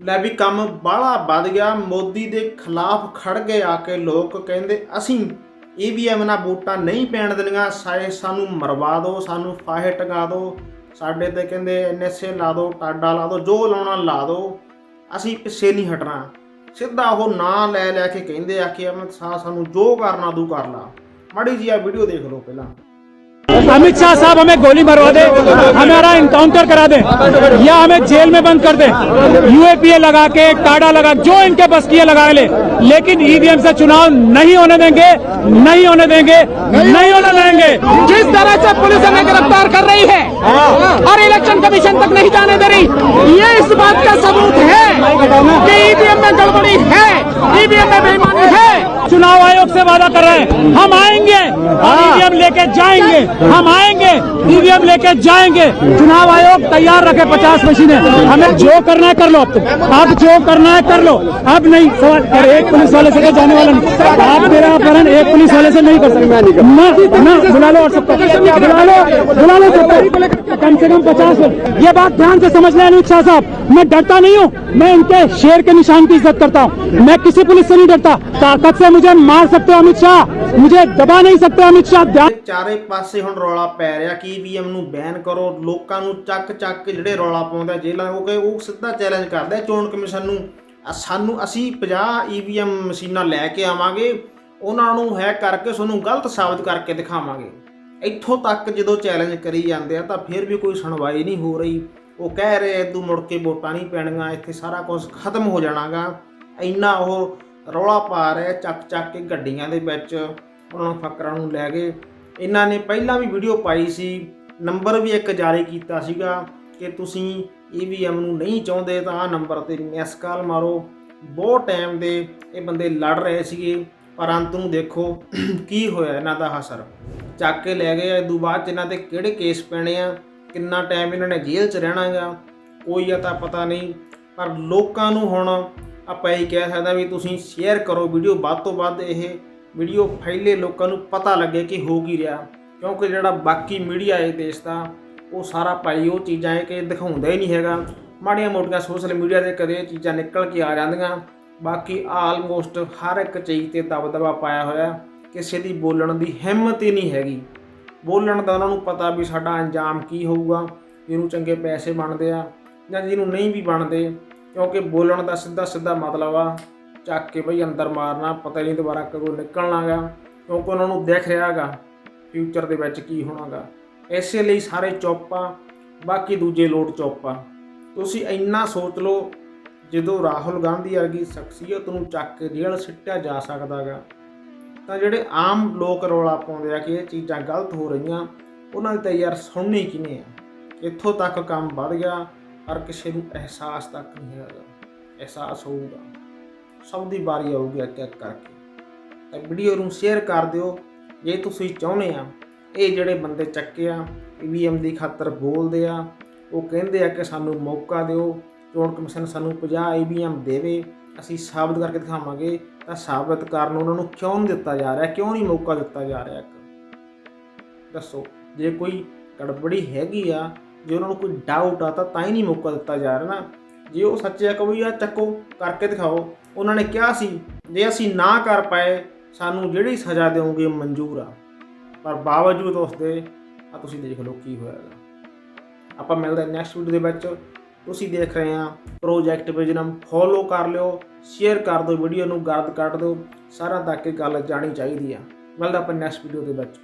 ਲੈ ਵੀ ਕੰਮ ਬਾਹਲਾ ਵੱਧ ਗਿਆ। ਮੋਦੀ ਦੇ ਖਿਲਾਫ ਖੜ ਗਏ ਆ ਕੇ ਲੋਕ, ਕਹਿੰਦੇ ਅਸੀਂ ਈਵੀਐਮ ਨਾਲ ਵੋਟਾਂ ਨਹੀਂ ਪੈਣ ਦੇਣੀਆਂ। ਸਾਏ ਸਾਨੂੰ ਮਰਵਾ ਦਿਓ ਸਾਨੂੰ ਫਾਹੇ ਟੰਗਾ ਦਿਓ ਸਾਡੇ ਤੇ ਕਹਿੰਦੇ ਐਨਐਸਏ ਲਾ ਦਿਓ ਟਾਡਾ ਲਾ ਦਿਓ ਜੋ ਲਾਉਣਾ ਲਾ ਦਿਓ ਅਸੀਂ ਪਿੱਛੇ ਨਹੀਂ ਹਟਣਾ। ਸਿੱਧਾ ਉਹ ਨਾਂ ਲੈ ਲੈ ਕੇ ਕਹਿੰਦੇ ਆ ਕਿ ਅਮਿਤ ਸ਼ਾਹ ਸਾਨੂੰ ਜੋ ਕਰਨਾ ਤੂੰ ਕਰ ਲਾ। ਮਾੜੀ ਜੀ ਆ ਵੀਡੀਓ ਦੇਖ ਲਓ ਪਹਿਲਾਂ। अमित शाह साहब हमें गोली मरवा दे, हमारा इनकाउंटर करा दे, या हमें जेल में बंद कर दे। यूएपीए लगा के टाडा लगा, जो इनके बस की लगा ले, लेकिन ईवीएम से चुनाव नहीं होने देंगे, नहीं होने देंगे, नहीं होने देंगे। जिस तरह से पुलिस हमें गिरफ़्तार कर रही है, और इलेक्शन कमीशन तक नहीं जाने दे रही, ये इस बात का सबूत है कि ईवीएम में गड़बड़ी वादा कर रहे हैं हम आएंगे और ईवीएम लेके जाएंगे हम आएंगे ईवीएम लेके जाएंगे चुनाव आयोग तैयार रखे पचास मशीनें हमें जो करना है कर लो अब तो अब जो करना है कर लो अब नहीं सवाल और एक पुलिस वाले से तो जाने वाला नहीं आप मेरा अपहरण एक पुलिस वाले से नहीं कर सकते ना ना बुला लो और सबको बुला लो बुला लो सबको कम से कम पचास लोग ये बात ध्यान से समझ लें अमित शाह साहब मैं डरता नहीं हूँ मैं इनके शेर के निशान की इज्जत करता हूँ मैं किसी पुलिस से नहीं डरता ताकत से मुझे मार सकते हो अमित शाह मुझे दबा नहीं सकते अमित शाह ध्यान ਇਹ ਚਾਰੇ ਪਾਸੇ ਹੁਣ ਰੌਲਾ ਪੈ ਰਿਹਾ ਕਿ ਈਵੀਐਮ ਨੂੰ ਬੈਨ ਕਰੋ, ਲੋਕਾਂ ਨੂੰ ਚੱਕ ਚੱਕ ਕੇ ਜਿਹੜੇ ਰੌਲਾ ਪਾਉਂਦੇ ਆ ਜੇਲ੍ਹਾਂ, ਉਹ ਕਿ ਉਹ ਸਿੱਧਾ ਚੈਲੰਜ ਕਰਦੇ ਚੋਣ ਕਮਿਸ਼ਨ ਨੂੰ। ਸਾਨੂੰ, ਅਸੀਂ 50 ਈਵੀਐਮ ਮਸ਼ੀਨਾਂ ਲੈ ਕੇ ਆਵਾਂਗੇ, ਉਹਨਾਂ ਨੂੰ ਹੈਕ ਕਰਕੇ ਤੁਹਾਨੂੰ ਗਲਤ ਸਾਬਤ ਕਰਕੇ ਦਿਖਾਵਾਂਗੇ। ਇੱਥੋਂ ਤੱਕ ਜਦੋਂ ਚੈਲੰਜ ਕਰੀ ਜਾਂਦੇ ਆ, ਤਾਂ ਫਿਰ ਵੀ ਕੋਈ ਸੁਣਵਾਈ ਨਹੀਂ ਹੋ ਰਹੀ। ਉਹ ਕਹਿ ਰਹੇ ਤੂੰ ਮੁੜ ਕੇ ਵੋਟਾਂ ਨਹੀਂ ਪੈਣੀਆਂ, ਇੱਥੇ ਸਾਰਾ ਕੁਝ ਖਤਮ ਹੋ ਜਾਣਾਗਾ। ਇੰਨਾ ਉਹ ਰੌਲਾ ਪਾ ਰਿਹਾ ਚੱਕ ਚੱਕ ਕੇ ਗੱਡੀਆਂ ਦੇ ਵਿੱਚ, ਉਹਨਾਂ ਨੂੰ ਫਕਰਾਂ ਨੂੰ ਲੈ ਗਏ। ਇਹਨਾਂ ਨੇ ਪਹਿਲਾਂ ਵੀ ਵੀਡੀਓ ਪਾਈ ਸੀ ਨੰਬਰ ਵੀ ਇੱਕ ਜਾਰੀ ਕੀਤਾ ਸੀਗਾ ਕਿ ਤੁਸੀਂ ਈਵੀਐਮ ਨੂੰ ਨਹੀਂ ਚਾਹੁੰਦੇ ਤਾਂ ਆਹ ਨੰਬਰ ਤੇ ਮਿਸ ਕਾਲ ਮਾਰੋ। ਬਹੁਤ ਟਾਈਮ ਦੇ ਇਹ ਬੰਦੇ ਲੜ ਰਹੇ ਸੀਗੇ। ਪਰ ਅੰਤ ਨੂੰ ਦੇਖੋ ਕੀ ਹੋਇਆ ਇਹਨਾਂ ਦਾ ਹਸਰ ਚੱਕ ਕੇ ਲੈ ਗਏ ਇਦੋਂ ਬਾਅਦ 'ਚ ਇਹਨਾਂ ਤੇ ਕਿਹੜੇ ਕੇਸ ਪੈਣੇ ਆ? ਕਿੰਨਾ ਟਾਈਮ ਇਹਨਾਂ ਨੇ ਜੇਲ੍ਹ 'ਚ ਰਹਿਣਾਗਾ ਕੋਈ ਆ ਤਾਂ ਪਤਾ ਨਹੀਂ। ਪਰ ਲੋਕਾਂ ਨੂੰ ਹੁਣ ਆਪਾਂ ਇਹ ਕਹਿ ਸਕਦਾ ਵੀ ਤੁਸੀਂ ਸ਼ੇਅਰ ਕਰੋ ਵੀਡੀਓ। ਵੱਧ ਤੋਂ ਵੱਧ ਇਹ ਵੀਡੀਓ ਫੈਲੇ। ਲੋਕਾਂ ਨੂੰ ਪਤਾ ਲੱਗੇ ਕਿ ਹੋ ਕੀ ਰਿਹਾ। ਕਿਉਂਕਿ ਜਿਹੜਾ ਬਾਕੀ ਮੀਡੀਆ ਹੈ ਦੇਸ਼ ਦਾ, ਉਹ ਸਾਰਾ ਭਾਈ ਉਹ ਚੀਜ਼ਾਂ ਹੈ ਕਿ ਦਿਖਾਉਂਦਾ ਹੀ ਨਹੀਂ ਹੈਗਾ। ਮਾੜੀਆਂ ਮੋਟੀਆਂ ਸੋਸ਼ਲ ਮੀਡੀਆ ਤੇ ਕਦੇ ਇਹ ਚੀਜ਼ਾਂ ਨਿਕਲ ਕੇ ਆ ਜਾਂਦੀਆਂ। ਬਾਕੀ ਆਲਮੋਸਟ ਹਰ ਇੱਕ ਚੀਜ਼ ਤੇ ਦਬਦਬਾ ਪਾਇਆ ਹੋਇਆ ਕਿਸੇ ਦੀ ਬੋਲਣ ਦੀ ਹਿੰਮਤ ਹੀ ਨਹੀਂ ਹੈਗੀ। ਬੋਲਣ ਦਾ ਉਹਨਾਂ ਨੂੰ ਪਤਾ ਵੀ ਸਾਡਾ ਅੰਜਾਮ ਕੀ ਹੋਊਗਾ, ਜਿਹਨੂੰ ਚੰਗੇ ਪੈਸੇ ਬਣਦੇ ਆ ਜਾਂ ਜਿਹਨੂੰ ਨਹੀਂ ਵੀ ਬਣਦੇ। ਕਿਉਂਕਿ ਬੋਲਣ ਦਾ ਸਿੱਧਾ ਸਿੱਧਾ ਮਤਲਬ ਆ, ਚੱਕ ਕੇ ਬਈ ਅੰਦਰ ਮਾਰਨਾ, ਪਤਾ ਨਹੀਂ ਦੁਬਾਰਾ ਕਦੋਂ ਨਿਕਲਣਾਗਾ। ਕਿਉਂਕਿ ਉਹਨਾਂ ਨੂੰ ਦਿਖ ਰਿਹਾਗਾ ਫਿਊਚਰ ਦੇ ਵਿੱਚ ਕੀ ਹੋਣਾਗਾ। ਇਸੇ ਲਈ ਸਾਰੇ ਚੁੱਪ, ਬਾਕੀ ਦੂਜੇ ਲੋਟ ਚੌਪਾ। ਤੁਸੀਂ ਇੰਨਾ ਸੋਚ ਲਓ, ਜਦੋਂ ਰਾਹੁਲ ਗਾਂਧੀ ਵਰਗੀ ਸ਼ਖਸੀਅਤ ਨੂੰ ਚੱਕ ਕੇ ਜੇਲ੍ਹ ਸਿੱਟਿਆ ਜਾ ਸਕਦਾਗਾ, ਤਾਂ ਜਿਹੜੇ ਆਮ ਲੋਕ ਰੌਲਾ ਪਾਉਂਦੇ ਆ ਕਿ ਇਹ ਚੀਜ਼ਾਂ ਗਲਤ ਹੋ ਰਹੀਆਂ, ਉਹਨਾਂ ਦੀ ਤਾਂ ਯਾਰ ਸੁਣਨੀ ਕਿਨੇ ਆ? ਇੱਥੋਂ ਤੱਕ ਕੰਮ ਵੱਧ ਗਿਆ, ਪਰ ਕਿਸੇ ਨੂੰ ਅਹਿਸਾਸ ਤੱਕ ਨਹੀਂ ਹੈਗਾ। ਅਹਿਸਾਸ ਹੋਊਗਾ। ਸਭ ਦੀ ਵਾਰੀ ਆਊਗੀ ਇੱਕ ਇੱਕ ਕਰਕੇ। ਤਾਂ ਵੀਡੀਓ ਨੂੰ ਸ਼ੇਅਰ ਕਰ ਦਿਓ ਜੇ ਤੁਸੀਂ ਚਾਹੁੰਦੇ ਆ, ਇਹ ਜਿਹੜੇ ਬੰਦੇ ਚੱਕੇ ਆ ਈਵੀਐਮ ਦੀ ਖਾਤਰ ਬੋਲਦੇ ਆ, ਉਹ ਕਹਿੰਦੇ ਆ ਕਿ ਸਾਨੂੰ ਮੌਕਾ ਦਿਓ, ਚੋਣ ਕਮਿਸ਼ਨ ਸਾਨੂੰ 50 ਈਵੀਐਮ ਦੇਵੇ, ਅਸੀਂ ਸਾਬਤ ਕਰਕੇ ਦਿਖਾਵਾਂਗੇ, ਤਾਂ ਸਾਬਤ ਕਰਨ ਉਹਨਾਂ ਨੂੰ ਕਿਉਂ ਨਹੀਂ ਦਿੱਤਾ ਜਾ ਰਿਹਾ, ਕਿਉਂ ਨਹੀਂ ਮੌਕਾ ਦਿੱਤਾ ਜਾ ਰਿਹਾ ਇੱਕ? ਦੱਸੋ, ਜੇ ਕੋਈ ਗੜਬੜੀ ਹੈਗੀ ਆ, ਜੇ ਉਹਨਾਂ ਨੂੰ ਕੋਈ ਡਾਊਟ ਆ, ਤਾਂ ਤਾਂ ਹੀ ਨਹੀਂ ਮੌਕਾ ਦਿੱਤਾ ਜਾ ਰਿਹਾ ਨਾ। ਜੇ ਉਹ ਸੱਚੇ ਆ ਕੋਈ ਆ ਚੱਕੋ, ਕਰਕੇ ਦਿਖਾਓ। ਉਹਨਾਂ ਨੇ ਕਿਹਾ ਸੀ, ਜੇ ਅਸੀਂ ਨਾ ਕਰ ਪਾਏ ਸਾਨੂੰ ਜਿਹੜੀ ਸਜ਼ਾ ਦਿਓਗੇ ਮਨਜ਼ੂਰ ਆ। ਪਰ ਬਾਵਜੂਦ ਉਸ ਦੇ ਆ ਤੁਸੀਂ ਦੇਖ ਲਓ ਕੀ ਹੋਇਆਗਾ ਆਪਾਂ ਮਿਲਦੇ ਨੈਕਸਟ ਵੀਡੀਓ ਦੇ ਵਿੱਚ। ਤੁਸੀਂ ਦੇਖ ਰਹੇ ਆ ਪ੍ਰੋਜੈਕਟ ਵਿਜਨਮ ਫੋਲੋ ਕਰ ਲਿਓ ਸ਼ੇਅਰ ਕਰ ਦਿਓ ਵੀਡੀਓ ਨੂੰ ਗਰਦ ਕੱਢ ਦਿਓ। ਸਾਰਾ ਤੱਕ ਇਹ ਗੱਲ ਜਾਣੀ ਚਾਹੀਦੀ ਆ। ਮਿਲਦਾ ਆਪਾਂ ਨੈਕਸਟ ਵੀਡੀਓ ਦੇ ਵਿੱਚ